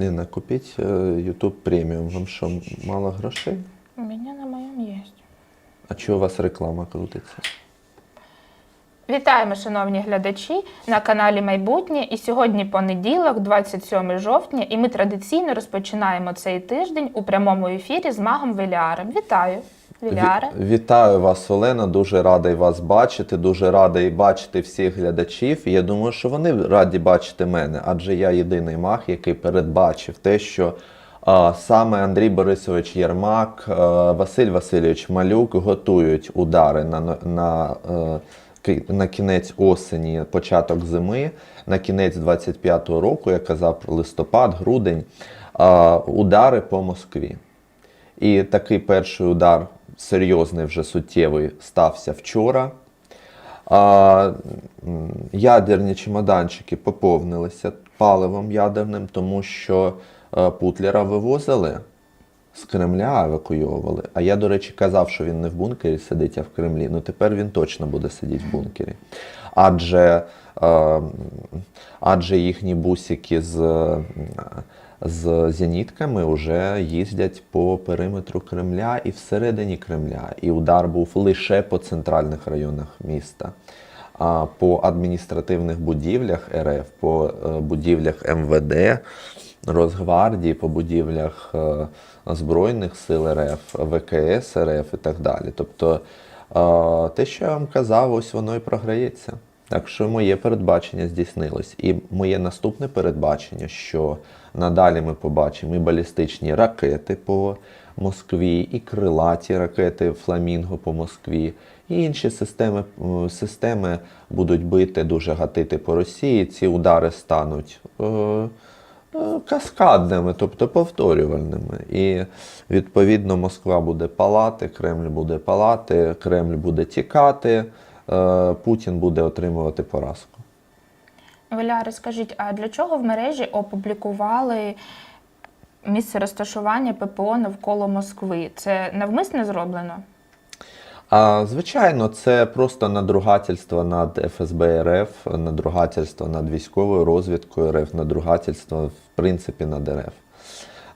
Ліна, купіть е, YouTube преміум. Вам що, мало грошей? У мене на моєму є. А чого у вас реклама крутиться? Вітаємо, шановні глядачі, на каналі Майбутнє. І сьогодні понеділок, 27 жовтня, і ми традиційно розпочинаємо цей тиждень у прямому ефірі з магом Веліарем. Вітаю, Веліаре. Ві- Вітаю вас, Олена. Дуже радий вас бачити. Дуже радий бачити всіх глядачів. І я думаю, що вони раді бачити мене, адже я єдиний маг, який передбачив те, що а, саме Андрій Борисович Єрмак, а, Василь Васильович Малюк готують удари на, на, е, ки- на кінець осені, початок зими, на кінець 25-го року, я казав листопад, грудень, а, удари по Москві. І такий перший удар, серйозний вже суттєвий, стався вчора. А, ядерні чемоданчики поповнилися паливом ядерним, тому що е, Путлера вивозили з Кремля, евакуйовували. А я, до речі, казав, що він не в бункері сидить, а в Кремлі. Ну тепер він точно буде сидіти в бункері. Адже, е, адже їхні бусики з, е, з зенітками вже їздять по периметру Кремля і всередині Кремля. І удар був лише по центральних районах міста. А по адміністративних будівлях РФ, по е, будівлях МВД, Росгвардії, по будівлях е, Збройних сил РФ, ВКС РФ і так далі. Тобто е, те, що я вам казав, ось воно і програється. Так що моє передбачення здійснилось. І моє наступне передбачення, що надалі ми побачимо і балістичні ракети по Москві, і крилаті ракети Фламінго по Москві, і інші системи, е, системи будуть бити, дуже гатити по Росії. Ці удари стануть. е, е, Каскадними, тобто повторювальними. І відповідно Москва буде палати, Кремль буде палати, Кремль буде тікати, Путін буде отримувати поразку. Веліаре, скажіть, а для чого в мережі опублікували місце розташування ППО навколо Москви? Це навмисно зроблено? А, звичайно, це просто надругательство над ФСБ РФ, надругательство над військовою розвідкою РФ, надругательство в принципі над РФ.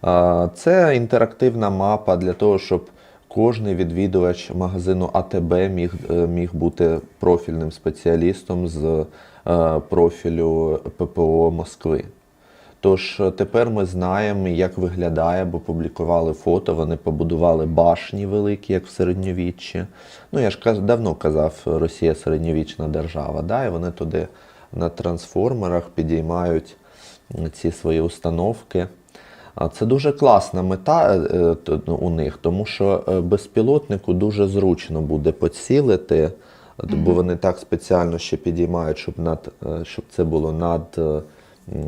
А, Це інтерактивна мапа для того, щоб кожний відвідувач магазину АТБ міг, е, міг бути профільним спеціалістом з е, профілю ППО Москви. Тож е, тепер ми знаємо, як виглядає, бо публікували фото. Вони побудували башні великі, як в середньовіччі. Ну я ж давно казав, Росія середньовічна держава. Да? І вони туди на трансформерах підіймають ці свої установки. Це дуже класна мета е, е, ну, у них, тому що е, безпілотнику дуже зручно буде поцілити, бо вони так спеціально ще підіймають, щоб, над, щоб це було над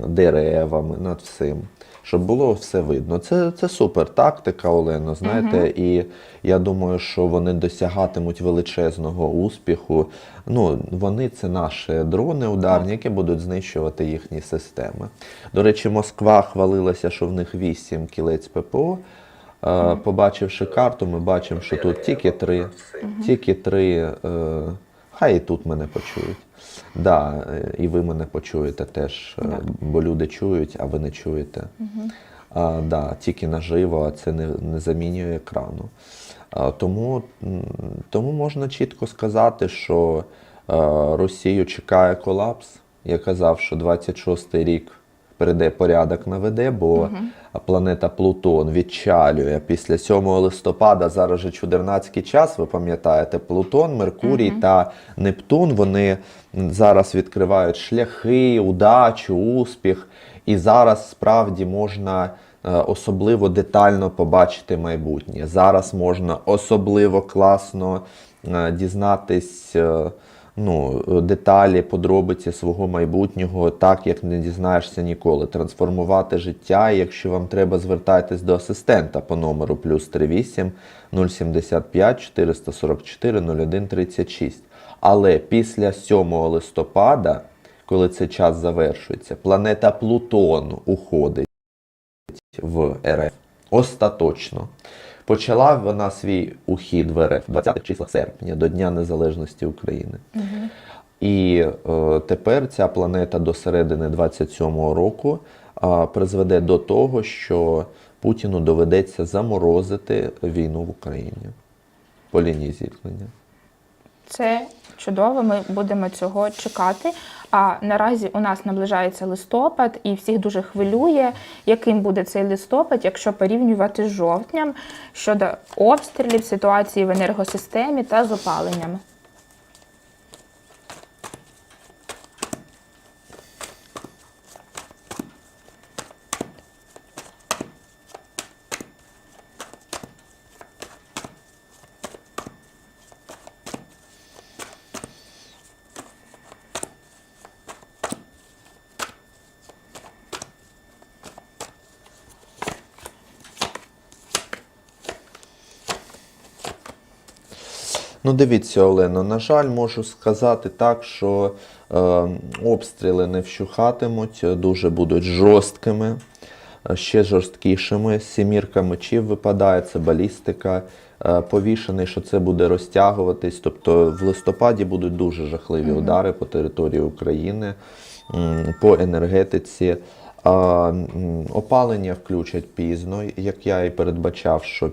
деревами, над всім. Щоб було все видно. Це, це супер тактика, Олено, знаєте, і я думаю, що вони досягатимуть величезного успіху. Ну, вони це наші дрони ударні, які будуть знищувати їхні системи. До речі, Москва хвалилася, що в них 8 кілець ППО. Е, Побачивши карту, ми бачимо, що тут тільки три. Тільки три. Е, Хай і тут мене почують. Да, е, і ви мене почуєте теж, да. бо люди чують, а ви не чуєте. А, да, тільки наживо, а це не, не замінює екрану. А, тому, тому можна чітко сказати, що а, Росію чекає колапс. Я казав, що 26-й рік прийде порядок наведе, бо планета Плутон відчалює після 7 листопада, зараз же чудернацький час, ви пам'ятаєте, Плутон, Меркурій та Нептун вони зараз відкривають шляхи, удачу, успіх. І зараз справді можна е, особливо детально побачити майбутнє. Зараз можна особливо класно е, дізнатись. Ну, е, деталі, подробиці свого майбутнього, так як не дізнаєшся ніколи. Трансформувати життя. Якщо вам треба, звертайтесь до асистента по номеру плюс 38 075 444 01 36. Але після 7 листопада, коли цей час завершується, планета Плутон уходить в РФ остаточно. Почала вона свій ухід в РФ 20 числа серпня до Дня Незалежності України. І е, тепер ця планета до середини 27-го року е, призведе до того, що Путіну доведеться заморозити війну в Україні по лінії зіткнення. Це чудово, ми будемо цього чекати. А наразі у нас наближається листопад, і всіх дуже хвилює, яким буде цей листопад, якщо порівнювати з жовтням щодо обстрілів, ситуації в енергосистемі та з опаленням. Ну, дивіться, Олено, на жаль, можу сказати так, що е, обстріли не вщухатимуть, дуже будуть жорсткими, е, ще жорсткішими. Сімірка мечів випадає, це балістика. Е, повішений, що це буде розтягуватись. Тобто в листопаді будуть дуже жахливі удари по території України, по енергетиці. Опалення включать пізно, як я і передбачав, що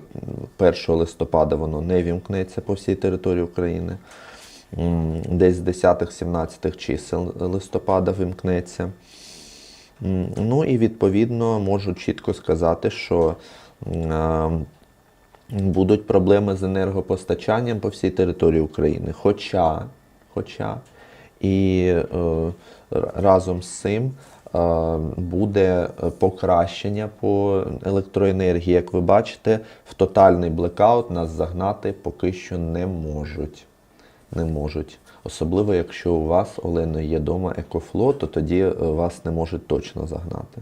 1 листопада воно не вімкнеться по всій території України. Десь з 10-17 чисел листопада вимкнеться. Ну і відповідно можу чітко сказати, що будуть проблеми з енергопостачанням по всій території України. Хоча, хоча і е, разом з цим буде покращення по електроенергії. Як ви бачите, в тотальний блекаут нас загнати поки що не можуть. Не можуть. Особливо, якщо у вас, Олено, є вдома екофло, то тоді е, вас не можуть точно загнати.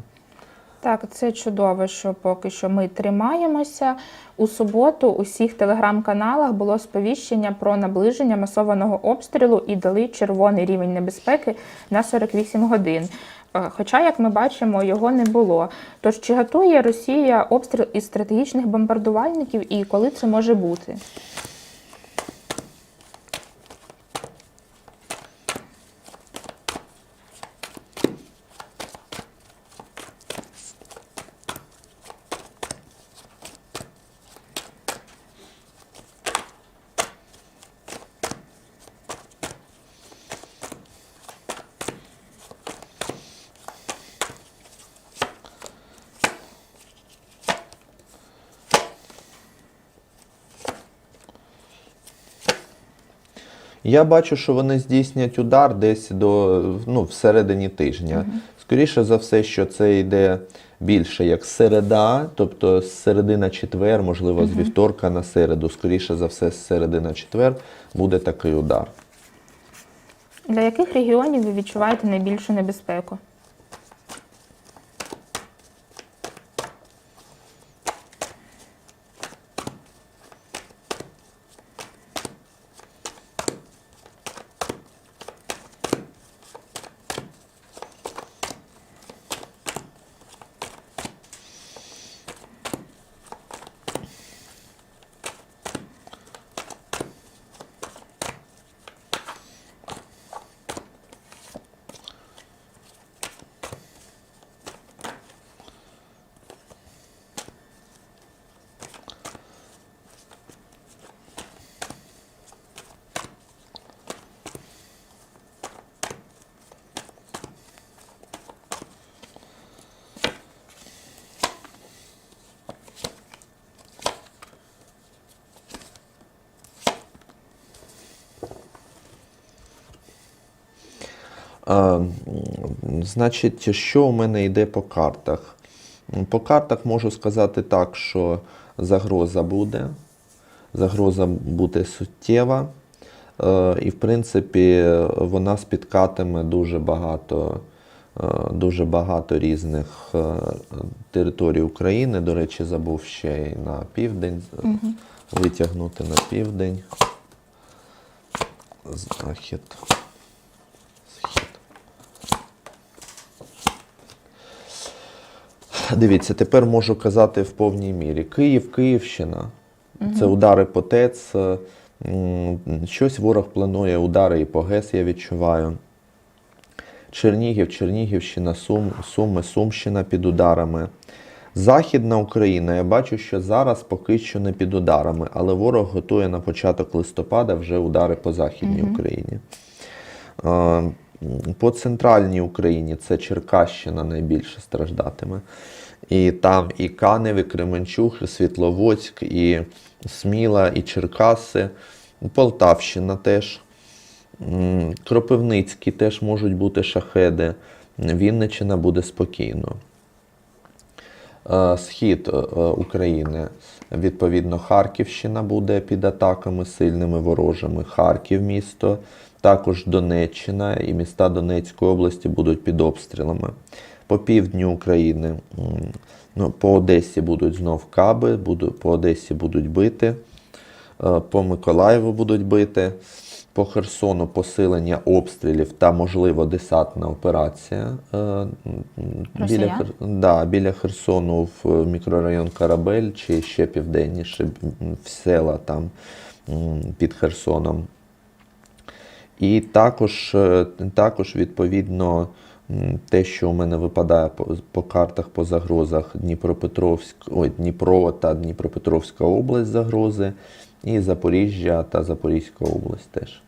Так, це чудово, що поки що ми тримаємося. У суботу у всіх телеграм-каналах було сповіщення про наближення масованого обстрілу і дали червоний рівень небезпеки на 48 годин. Е, Хоча, як ми бачимо, його не було. Тож чи готує Росія обстріл із стратегічних бомбардувальників і коли це може бути? Я бачу, що вони здійснять удар десь до ну, всередині тижня. Скоріше за все, що це йде більше як середа, тобто з середи четвер, можливо, з вівторка на середу. Скоріше за все, з середина четвер буде такий удар. Для яких регіонів ви відчуваєте найбільшу небезпеку? Значить, що у мене йде по картах? По картах можу сказати так, що загроза буде. Загроза буде суттєва. Е, І, в принципі, вона спіткатиме дуже багато, е, дуже багато різних е, територій України. До речі, забув ще й на південь витягнути на південь. Захід. Дивіться, тепер можу казати в повній мірі. Київ, Київщина. Це удари по ТЕЦ. е, Щось ворог планує, удари і по ГЕС, я відчуваю. Чернігів, Чернігівщина, Сум, Суми, Сумщина під ударами. Західна Україна, я бачу, що зараз поки що не під ударами, але ворог готує на початок листопада вже удари по Західній Україні. Е, По центральній Україні це Черкащина найбільше страждатиме. І там і Канев, і Кременчуг, і Світловодськ, і Сміла, і Черкаси, Полтавщина теж. М, Кропивницький теж можуть бути шахеди. Вінниччина буде спокійно. Е, Схід е, України, відповідно, Харківщина буде під атаками сильними ворожими. Харків місто, також Донеччина і міста Донецької області будуть під обстрілами. По півдню України, ну, по Одесі будуть знов каби, буду, по Одесі будуть бити, е, по Миколаєву будуть бити. По Херсону посилення обстрілів та, можливо, десантна операція. е, Біля, да, біля Херсону в мікрорайон Карабель чи ще південніше, в села там під Херсоном. І також, е, також відповідно, те, що у мене випадає по, по картах по загрозах Дніпропетровськ, ой, Дніпро та Дніпропетровська область загрози, і Запоріжжя та Запорізька область теж.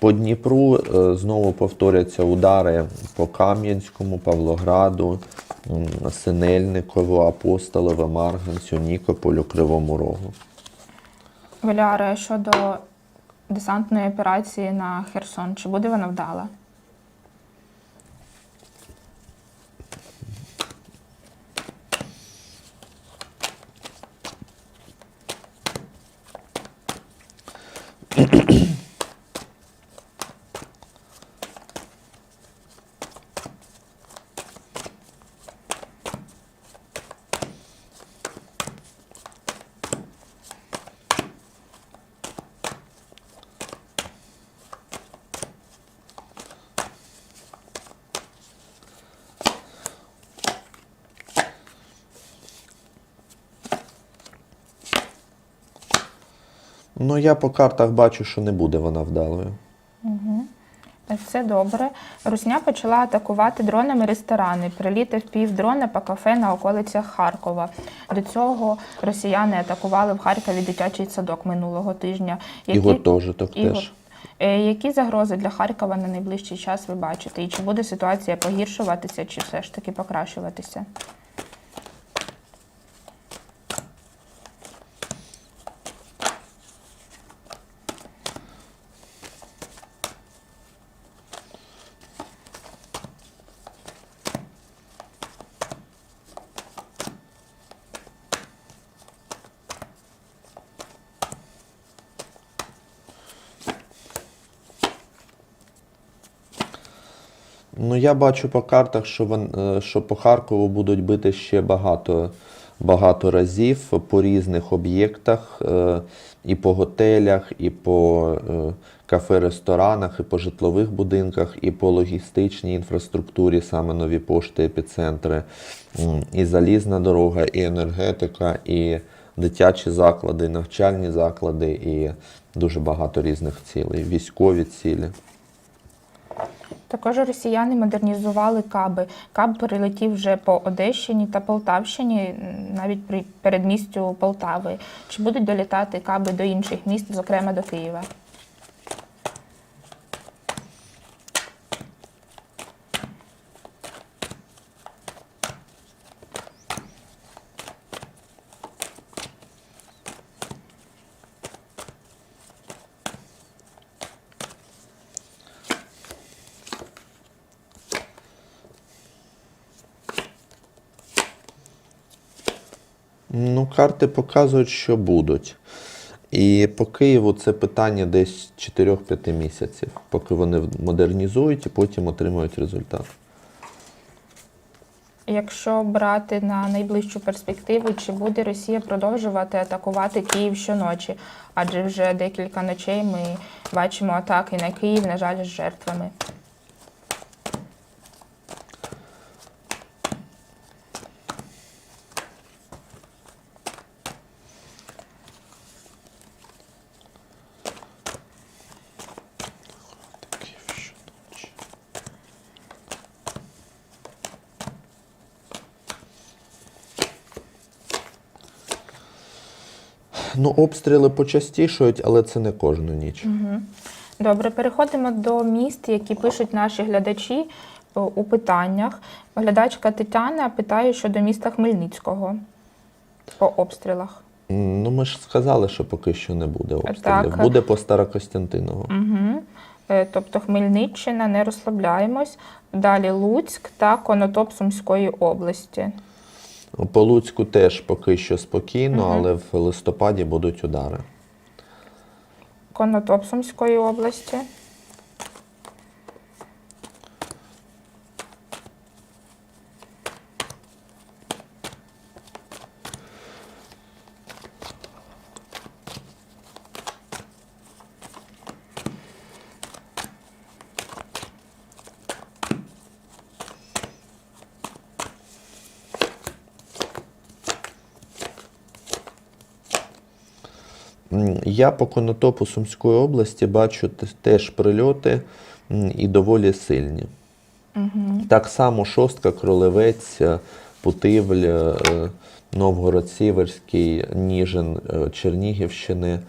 По Дніпру е, знову повторяться удари по Кам'янському, Павлограду, Синельникову, Апостолове, Марганцю, Нікополю, Кривому Рогу. Валяре, щодо десантної операції на Херсон, чи буде вона вдала? Ну, я по картах бачу, що не буде вона вдалою. Це добре. Русня почала атакувати дронами ресторани. Приліти впів дрона по кафе на околицях Харкова. До цього росіяни атакували в Харкові дитячий садок минулого тижня. І гуртожиток і теж. Е, Які загрози для Харкова на найближчий час ви бачите? І чи буде ситуація погіршуватися, чи все ж таки покращуватися? Ну, я бачу по картах, що, вон, е, що по Харкову будуть бити ще багато, багато разів по різних об'єктах, е, і по готелях, і по е, кафе-ресторанах, і по житлових будинках, і по логістичній інфраструктурі, саме нові пошти, епіцентри, і залізна дорога, і енергетика, і дитячі заклади, і навчальні заклади, і дуже багато різних цілей, військові цілі. Також росіяни модернізували каби. Каб перелетів вже по Одещині та Полтавщині, навіть при передмістю Полтави. Чи будуть долітати каби до інших міст, зокрема до Києва? Ну, карти показують, що будуть. І по Києву це питання десь 4-5 місяців, поки вони модернізують і потім отримують результат. Якщо брати на найближчу перспективу, чи буде Росія продовжувати атакувати Київ щоночі? Адже вже декілька ночей ми бачимо атаки на Київ, на жаль, з жертвами. Ну, обстріли почастішують, але це не кожну ніч. Добре, переходимо до міст, які пишуть наші глядачі у питаннях. Глядачка Тетяна питає щодо міста Хмельницького по обстрілах. Ну, ми ж сказали, що поки що не буде обстрілів. Так. Буде по Старокостянтинову. Угу. Тобто Хмельниччина, не розслабляємось. Далі Луцьк та Конотоп Сумської області. По Луцьку теж поки що спокійно, але в листопаді будуть удари. Конотопсумської області. Я по конотопу Сумської області бачу теж прильоти і доволі сильні. Так само Шостка, Кролевець, е, Путивль, е, Новгород Сіверський, Ніжин е, Чернігівщини,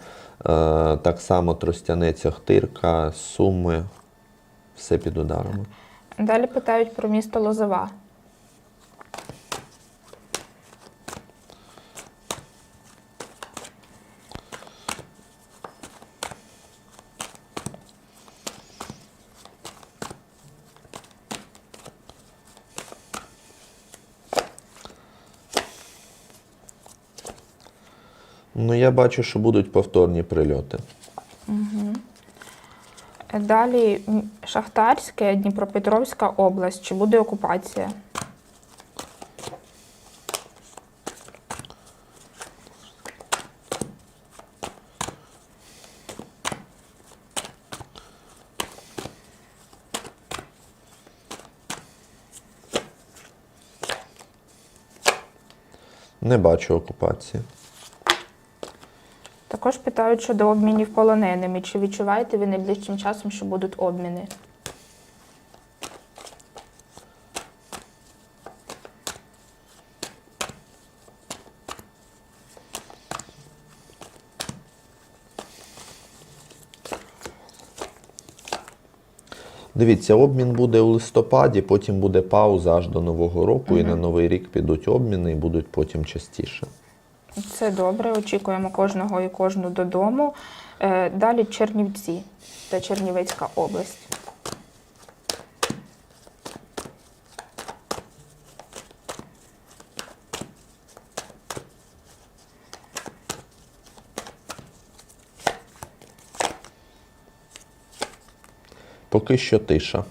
так само Тростянець Охтирка, Суми, все під ударами. Далі питають про місто Лозова. Ну, я бачу, що будуть повторні прильоти. Далі м, Шахтарське, Дніпропетровська область. Чи буде окупація? Не бачу окупації. Також питають щодо обмінів полоненими. Чи відчуваєте ви найближчим часом, що будуть обміни? Дивіться, обмін буде у листопаді, потім буде пауза аж до Нового року, і на Новий рік підуть обміни і будуть потім частіше. Це добре. Очікуємо кожного і кожну додому. Е, Далі Чернівці та Чернівецька область. Поки що тиша.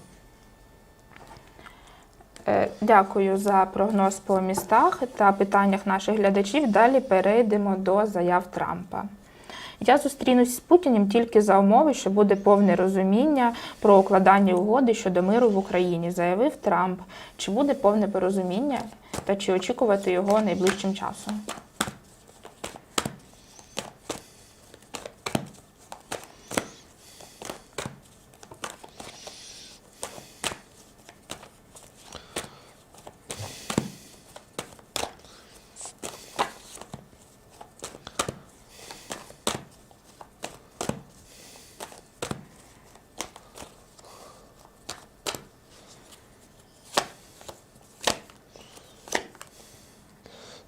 Дякую за прогноз по містах та питаннях наших глядачів. Далі перейдемо до заяв Трампа. Я зустрінусь з Путіним тільки за умови, що буде повне розуміння про укладання угоди щодо миру в Україні, заявив Трамп. Чи буде повне порозуміння та чи очікувати його найближчим часом?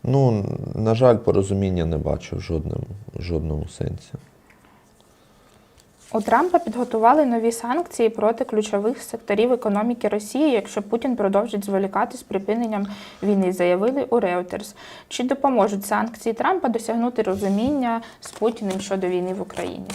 Ну, на жаль, порозуміння не бачу в жодному, в жодному сенсі. У Трампа підготували нові санкції проти ключових секторів економіки Росії, якщо Путін продовжить зволікати з припиненням війни, заявили у Reuters. Чи допоможуть санкції Трампа досягнути розуміння з Путіним щодо війни в Україні?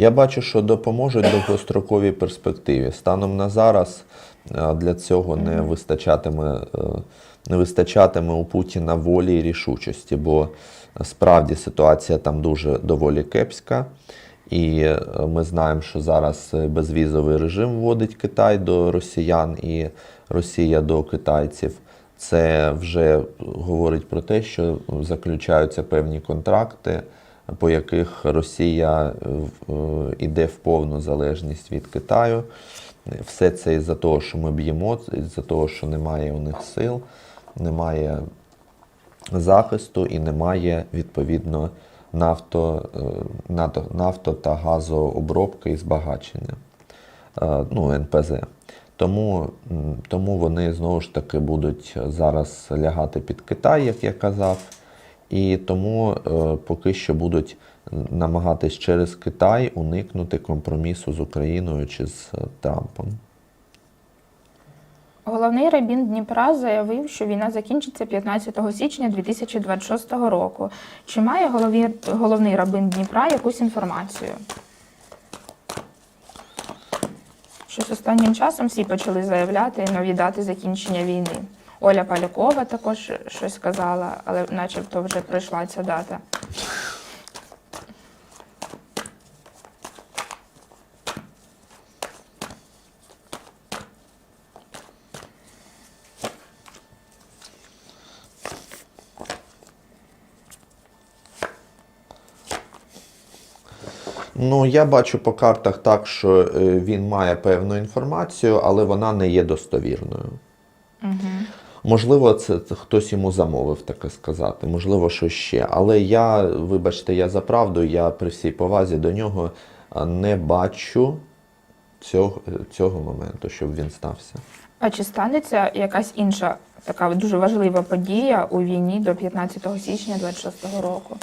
Я бачу, що допоможуть довгостроковій перспективі. Станом на зараз е, для цього не вистачатиме, е, не вистачатиме у Путіна волі і рішучості, бо справді ситуація там дуже доволі кепська. І е, ми знаємо, що зараз безвізовий режим вводить Китай до росіян і Росія до китайців. Це вже говорить про те, що заключаються певні контракти, по яких Росія е, в- е, іде в повну залежність від Китаю. Все це із-за того, що ми б'ємо, із-за того, що немає у них сил, немає захисту і немає відповідно нафто, е, нафто та газообробки і збагачення, е, ну, НПЗ. Тому, тому вони знову ж таки будуть зараз лягати під Китай, як я казав, і тому е, поки що будуть намагатись через Китай уникнути компромісу з Україною чи з е, Трампом. Головний рабін Дніпра заявив, що війна закінчиться 15 січня 2026 року. Чи має голові, головний рабин Дніпра якусь інформацію? Щось останнім часом всі почали заявляти нові дати закінчення війни. Оля Полякова також щось сказала, але начебто вже пройшла ця дата. Ну, я бачу по картах так, що е, він має певну інформацію, але вона не є достовірною. Угу. Можливо, це, це хтось йому замовив таке сказати, можливо, що ще. Але я, вибачте, я за правду, я при всій повазі до нього не бачу цього, цього моменту, щоб він стався. А чи станеться якась інша така дуже важлива подія у війні до 15 січня 2026 року?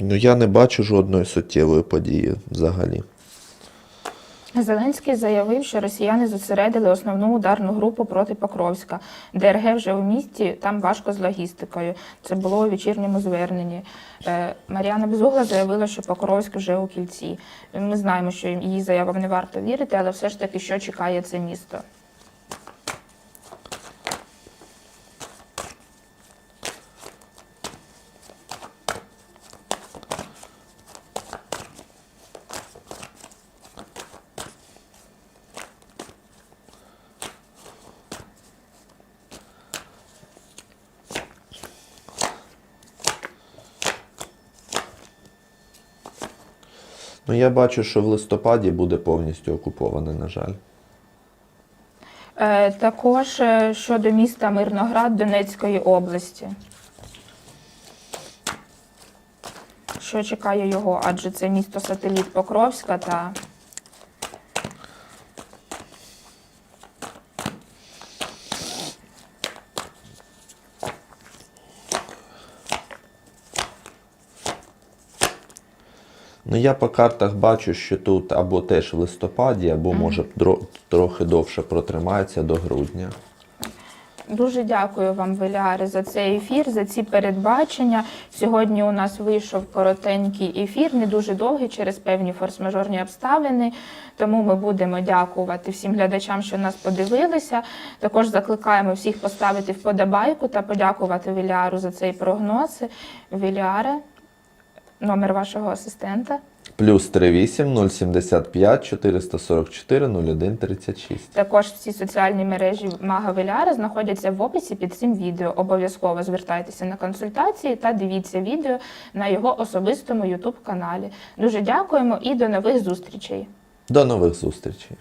Ну, я не бачу жодної суттєвої події взагалі. Зеленський заявив, що росіяни зосередили основну ударну групу проти Покровська. ДРГ вже у місті, там важко з логістикою. Це було у вечірньому зверненні. Е, Мар'яна Безугла заявила, що Покровськ вже у кільці. Ми знаємо, що її заявам не варто вірити, але все ж таки, що чекає це місто. Ну, я бачу, що в листопаді буде повністю окуповане, на жаль. Е, Також е, щодо міста Мирноград Донецької області. Що чекає його? Адже це місто сателіт Покровська та я по картах бачу, що тут або теж в листопаді, або може трохи довше протримається до грудня. Дуже дякую вам, Веліари, за цей ефір, за ці передбачення. Сьогодні у нас вийшов коротенький ефір, не дуже довгий через певні форс-мажорні обставини. Тому ми будемо дякувати всім глядачам, що нас подивилися. Також закликаємо всіх поставити вподобайку та подякувати Веліару за цей прогноз. Веліаре, номер вашого асистента. Плюс 38 075 444 01 36. Також всі соціальні мережі Мага Веляра знаходяться в описі під цим відео. Обов'язково звертайтеся на консультації та дивіться відео на його особистому YouTube каналі. Дуже дякуємо і до нових зустрічей. До нових зустрічей!